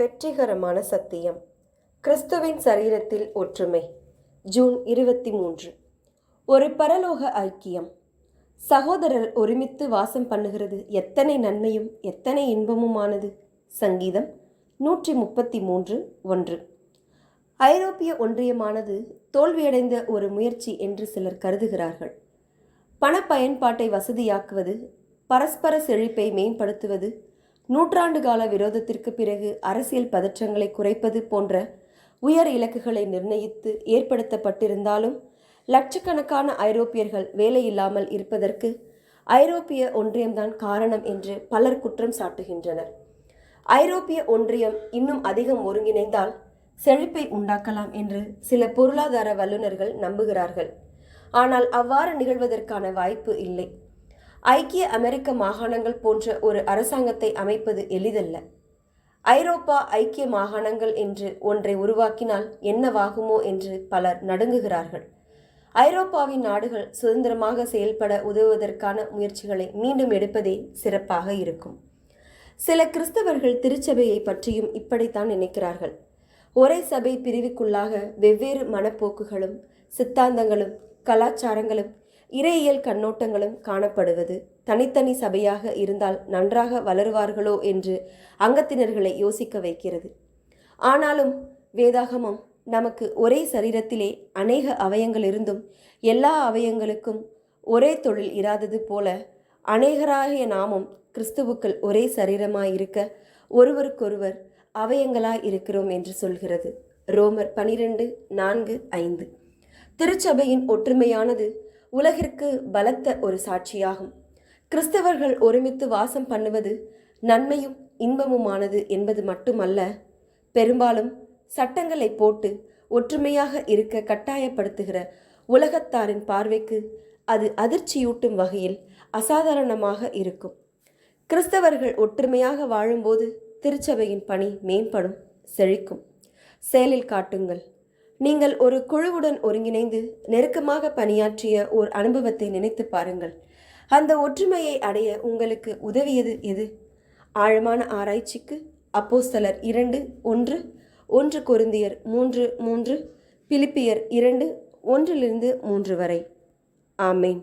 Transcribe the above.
வெற்றிகரமான சத்தியம். கிறிஸ்துவின் சரீரத்தில் ஒற்றுமை. ஜூன் இருபத்தி மூன்று. ஒரு பரலோக ஐக்கியம். சகோதரர் ஒருமித்து வாசம் பண்ணுகிறது எத்தனை நன்மையும் எத்தனை இன்பமுமானது? சங்கீதம் நூற்றி முப்பத்தி மூன்று ஒன்று. ஐரோப்பிய ஒன்றியமானது தோல்வியடைந்த ஒரு முயற்சி என்று சிலர் கருதுகிறார்கள். பண பயன்பாட்டை வசதியாக்குவது பரஸ்பர செழிப்பை மேம்படுத்துவது நூற்றாண்டு கால விரோதத்திற்கு பிறகு அரசியல் பதற்றங்களை குறைப்பது போன்ற உயர் இலக்குகளை நிர்ணயித்து ஏற்படுத்தப்பட்டிருந்தாலும் லட்சக்கணக்கான ஐரோப்பியர்கள் வேலையில்லாமல் இருப்பதற்கு ஐரோப்பிய ஒன்றியம்தான் காரணம் என்று பலர் குற்றம் சாட்டுகின்றனர். ஐரோப்பிய ஒன்றியம் இன்னும் அதிகம் ஒருங்கிணைந்தால் செழிப்பை உண்டாக்கலாம் என்று சில பொருளாதார வல்லுநர்கள் நம்புகிறார்கள். ஆனால் அவ்வாறு நிகழ்வதற்கான வாய்ப்பு இல்லை. ஐக்கிய அமெரிக்க மாகாணங்கள் போன்ற ஒரு அரசாங்கத்தை அமைப்பது எளிதல்ல. ஐரோப்பா ஐக்கிய மாகாணங்கள் என்று ஒன்றை உருவாக்கினால் என்னவாகுமோ என்று பலர் நடுங்குகிறார்கள். ஐரோப்பாவின் நாடுகள் சுதந்திரமாக செயல்பட உதவுவதற்கான முயற்சிகளை மீண்டும் எடுப்பதே சிறப்பாக இருக்கும். சில கிறிஸ்தவர்கள் திருச்சபையை பற்றியும் இப்படித்தான் நினைக்கிறார்கள். ஒரே சபை பிரிவுக்குள்ளாக வெவ்வேறு மனப்போக்குகளும் சித்தாந்தங்களும் கலாச்சாரங்களும் இறையியல் கண்ணோட்டங்களும் காணப்படுவது தனித்தனி சபையாக இருந்தால் நன்றாக வளருவார்களோ என்று அங்கத்தினர்களை யோசிக்க வைக்கிறது. ஆனாலும் வேதாகமம் நமக்கு ஒரே சரீரத்திலே அநேக அவயங்கள் இருந்தும் எல்லா அவயங்களுக்கும் ஒரே தொழில் இராதது போல அநேகராகிய நாமும் கிறிஸ்துவுக்கள் ஒரே சரீரமாயிருக்க ஒருவருக்கொருவர் அவயங்களாய் இருக்கிறோம் என்று சொல்கிறது. ரோமர் பனிரெண்டு நான்கு ஐந்து. திருச்சபையின் ஒற்றுமையானது உலகிற்கு பலத்த ஒரு சாட்சியாகும். கிறிஸ்தவர்கள் ஒருமித்து வாசம் பண்ணுவது நன்மையும் இன்பமுமானது என்பது மட்டுமல்ல பெரும்பாலும் சட்டங்களை போட்டு ஒற்றுமையாக இருக்க கட்டாயப்படுத்துகிற உலகத்தாரின் பார்வைக்கு அது அதிர்ச்சியூட்டும் வகையில் அசாதாரணமாக இருக்கும். கிறிஸ்தவர்கள் ஒற்றுமையாக வாழும்போது திருச்சபையின் பணி மேம்படும் செழிக்கும். செயலில் காட்டுங்கள். நீங்கள் ஒரு குழுவுடன் ஒருங்கிணைந்து நெருக்கமாக பணியாற்றிய ஓர் அனுபவத்தை நினைத்து பாருங்கள். அந்த ஒற்றுமையை அடைய உங்களுக்கு உதவியது எது? ஆழமான ஆராய்ச்சிக்கு அப்போஸ்தலர் இரண்டு ஒன்று ஒன்று கொருந்தியர் மூன்று மூன்று பிலிப்பியர் இரண்டு ஒன்றிலிருந்து மூன்று வரை. ஆமேன்.